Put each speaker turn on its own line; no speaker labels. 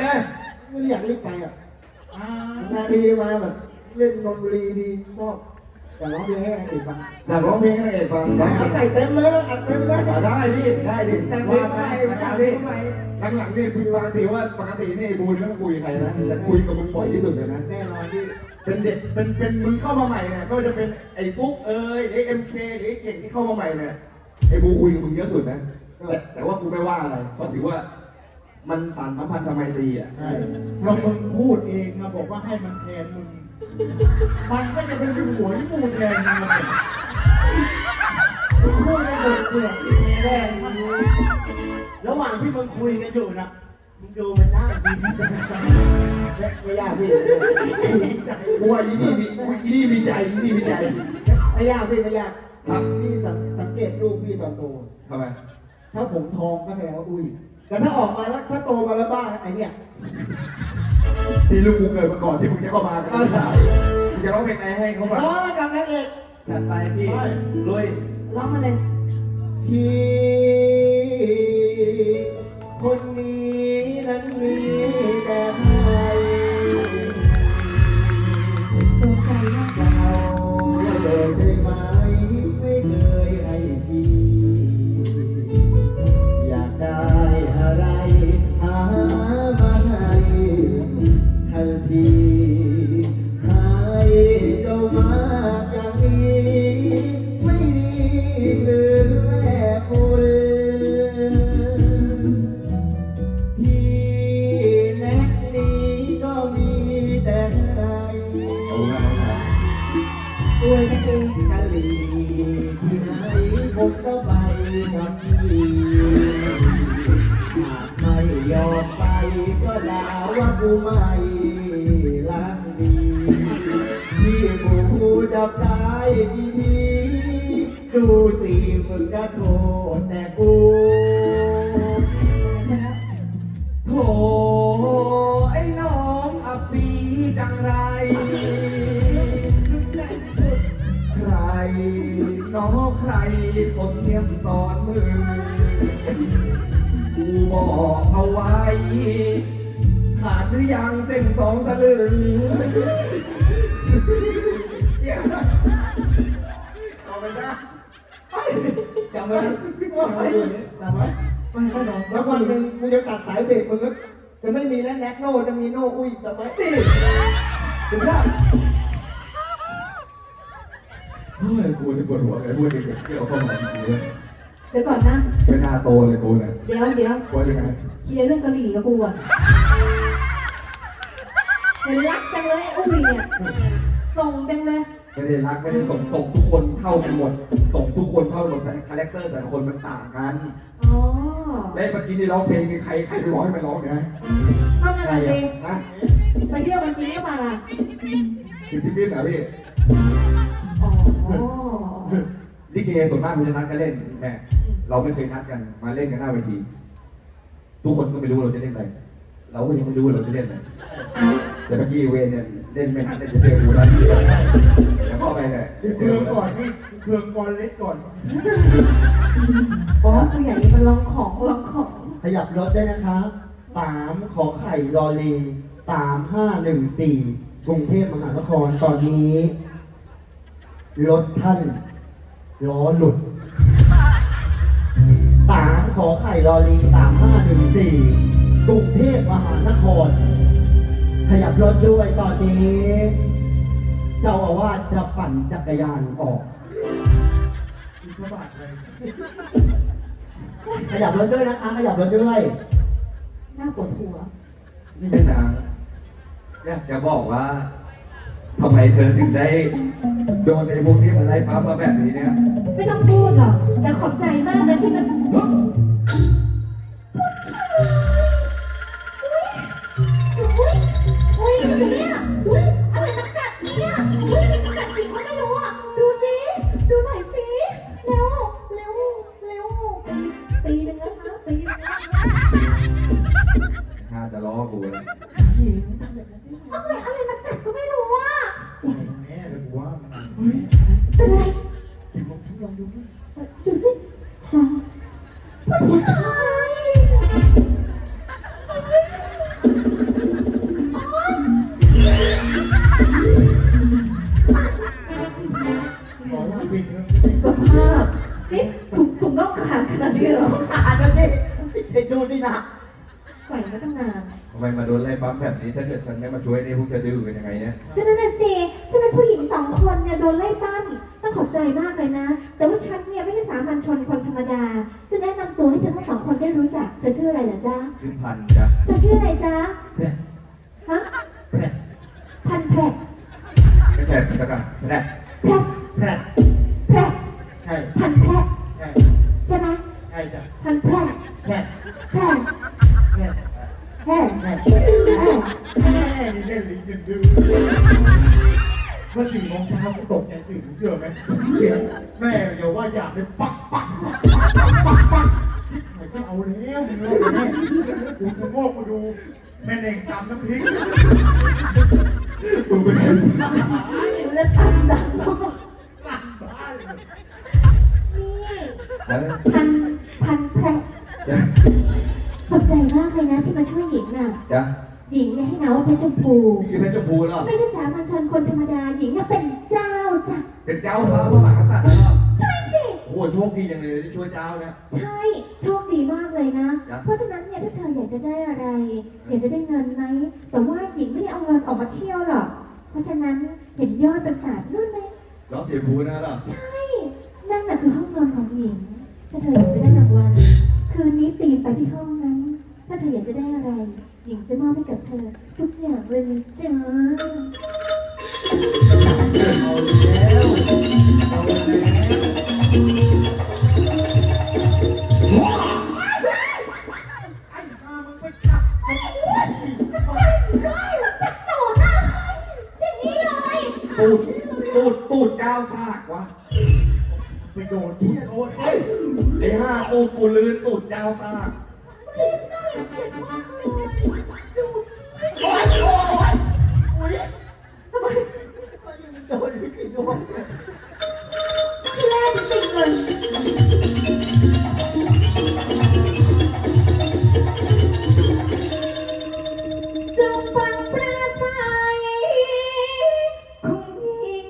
เลย
ไม่ได้อยากรีบไปอะ
อ่า
นาทีมาแบบเล่นนนบุรีดีชอบแต่ร้องเพลงให้ใครติดฟัง
อยากร้องเพลงให้เอกฟัง
อัดใส่เต็มเลยอัดเต็มเลย
อะได้ดิได้ดิ
แต่งเพลงใหม่แต่งเพลงใหม่
หลังๆนี่คือปกติว่าปกตินี่ไอ้บูนไม่ต้องคุยกับใครนะแต่คุยกับมึงบ่อยที่สุดเลยนะ
แน่นอนที่
เป็นเด็กเป็นเป็นมึงเข้ามาใหม่เนี่ยก็จะเป็นไอ้ฟุกเอ้ยไอ้เอ็มเคหรือไอ้เก่งที่เข้ามาใหม่เนี่ยไอ้บูคุยกับมึงเยอะสุดนะแต่แต่ว่ากูไม่ว่าอะไรเพราะถือว่า มันสารสัมพันธ์ทำไมตรีอะ
ใช่เรามึงพูดเองนะบอกว่าให้มันแทนมึง มันก็จะเป็นหัวที่มูแทนมึงเลยมึงพูดในบทเปลือก
แน่นอนระหว่างที่มึงคุยกันอยู่นะมึงดูมันนั่งดีไม่ยากพี่
กูว่าอีนี่มีอีนี่มีใจอีนี่มีใจ
ไม่ยากพี่ไม่ยาก
ครับ
พี่สังเกตรูปพี่ตอนโต
ทำไม
ถ้าผมทองก็แปลว่าอุ้ย แต่ถ้าออกมาแล้วถ้าโตมาแล้วบ้าไอเนี่ย
ที่ลูกกูเกิดมาก่อนที่มึงจะเข้ามากันมึงจะร้องเพลงอะไรให้เขาฟัง
ร้องกับนางเอก
จัดไปพี่ลุย
ร้องมาเลย
พี่ คนนี้นั้นมี
กู
ไม่รักดีพี่กูจับได้กี่ทีดูสิมึงก็โทษแต่กู
โถไอ้น้องอับปีจังไร ใครน้องใครคนเทียมสอนมือกูบอกเอาไว้ หรือยังเส้นสองสลึงเนี่ยเอาไปนะจำไว้
ว่าไงจำไว้แล้ววันหนึ่งกูจะตัดสายเบรกมึงก็จะไม่มีแล้วแน็กโน่จะมีโน่อุ้ยจำไว้ดิถึงได้
เฮ้ยกูนี่ปวดหัวเลยพูดเด็กๆที่เอาเข้ามาจริงๆเลย
เดี๋ยวก่อนนะ
เป็นหน้าโตเลยกูเนี่ย
เดี๋ยวเดี๋ยว
ว่ายังไง
เคลียร์เรื่องกะหรี่กับกูก่อนมัน รักจังเลยไอ้อุ้ยเนี่ยส่งจังเลย
ไม่ได้รักไม่ได้ส่งส่งทุกคนเท่ากันหมดส่งทุกคนเท่ากันหมดแต่คาแรคเตอร์แต่ละคนมันต่างกัน
อ๋อ
และเมื่อกี้ที่ร้องเพลงนี่ใครใครไปร้องให้มันร้องเนี่ย
เข้ามาเลยสิ
นะ
ไปเที่ยวกันจริงหรือเปล่าล่ะ
พี่พี่พี่เหรอพี่
อ๋อ
ลิเกส่วนมากมันจะนัดกันเล่นแม่เราไม่เคยนัดกันมาเล่นกันหน้าเวที ทุกคนก็ไม่รู้ว่าเราจะเล่นอะไรเราก็ยังไม่รู้ว่าเราจะเล่นอะไร แต่เมื่อกี้เวรเนี่ยเล่นไม่ทันเล่นจะเจอกูแล้วแล้วเข้าไปเนี่ย
เพื่องก่อนนี่เพื่องก่อนเล็กก่อน
อ๋อผู้ใหญ่มันลองของลองของ
ขยับรถได้นะครับสามขอไข่รอลิงสามห้าหนึ่งสี่กรุงเทพมหานครตอนนี้ รถท่านล้อหลุดสามขอไข่รอลิงสามห้าหนึ่งสี่กรุงเทพมหานคร ขยับรถด้วยตอนนี้ เจ้าอาวาสจะปั่นจักรยานออก
อิทธิบาทเลย
ขยับรถด้วยนะคะขยับรถด้วย
หน้าปวดหัว
นี่เป็นหนังอยากจะบอกว่าทำไมเธอถึงได้โดนไอ้พวกนี้มันไล่ปั๊มมาแบบนี้เนี่ย
ไม่ต้องพูดหรอก แต่ขอบใจมากนะที่มัน เป็นไรแต่ผมฉัลองดูจดูสิฮะผู้ชายหมาเเงินสาพดขนา
ดเห
รอขด็
น
ดู
สินะใส่มาตั้งนาน
ทำไมมาโดนไล่ปั๊มแบบนี้ถ้าเกิดฉันไม่มาช่วยนี่พวกจะดื้อกันยังไงเนี่ย
ก็นั่นน่ะสิฉันเป็นผู้หญิงสองคนเนี่ยโดนไล่ปั๊ม ใจมากเลยนะ แต่ว่าฉันเนี่ยไม่ใช่สามัญชนคนธรรมดา จะแนะนำตัวให้เธอทั้งสองคนได้รู้จัก เธอชื่ออะไรเหรอจ๊ะ
ชื่อพันธุ์จ้ะ
เธอชื่ออะไรจ๊ะ
แพร่
ฮะ
แพร่
พันแพรด
ไม่ใช่พันธุ์กันแน่
แพรด
แพร่ สี่โมงเช้าก็ตกใจตื่นเชื่อไหมเียแม่อย่าว่าอยากเลยปักปักปักปักปักปักไหนก็เอาแล้วมึงเลยแม่กูจะโงกมาดู แม่เน่งตำน้ำพริก
มึงเป็นคน
แล้วตั้งดัง
บ้านเลย
นี่
แล้ว
พันพันแพรด
จ้ะ
ขอบใจมากเลยนะที่มาช่วยหญิงน่ะ
จ้ะ
หญิงเนี่ยให้นามว่าเพชรชมพู
นี่คือเพชรชมพูเหรอ
ไม่ใช่สามัญชนคนธรรมดาหญิงเนี่ยเป็นเจ้าจ้ะ
เป็นเจ้าพระพระมหากษัตริย์เหรอ
ใช่สิ
โอ้โหโชคดีจังเลยที่ช่วยเจ้าเนี่ย
ใช่โชคดีมากเลยนะ
ครับ
เพราะฉะนั้นเนี่ยถ้าเธออยากจะได้อะไร อยากจะได้เงินไหมแต่ว่าหญิงไม่ได้เอาเงินออกมาเที่ยวหรอกเพราะฉะนั้นเห็นยอดประสาทนู่นไหม
ล้อเสียภูนะเหรอ
ใช่นั่นแหละคือห้องนอนของหญิง ถ้าเธออยากจะได้รางวัลคืนนี้ปีนไปที่ห้องนั้น ถ้าเธออยากจะได้อะไร หญิงจะมอบให้กับเธอ ทุกอย่างเลยนะจ้า
เอาแล้วเอาแล้วไอ้ข้ามึงไปจับไอ้
ตูดตูดตูดเจ้าซากวะ
ไปโดนที่โดนเฮ้ย
ไอ้ห้าตูดกูดลืนตูดเจ้าซาก
โดนไม่กี่โดน
แรกจริงเลยจงฟังปราศัยของหญิง